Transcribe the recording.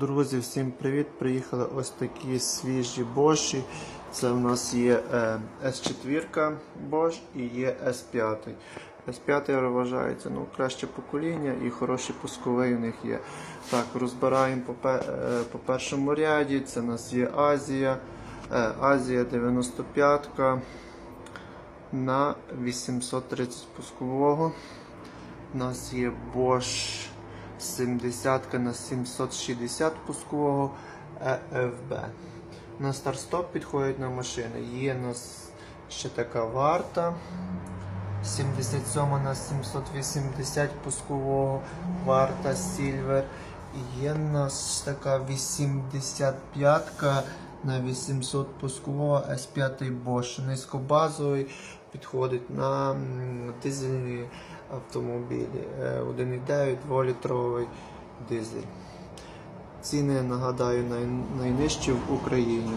Друзі, всім привіт! Приїхали ось такі свіжі боші. Це в нас є е, S4 Bosch і є S5. S5 вважається ну, краще покоління і хороший пусковий у них є. Так, розбираємо по, е, по першому ряді. Це у нас є Азія. Е, Азія 95 на 830 пускового. У нас є Bosch 70 на 760 пускового ЕФБ. На старт-стоп підходять на машини. Є у нас ще така варта. 77 на 780 пускового варта Silver. І Є у нас така 85 на 800 пускового S5 Bosch. Низькобазовий підходить на дизельні автомобілі. Е, 1,9 2-літровий дизель. Ціни, нагадаю, най- найнижчі в Україні.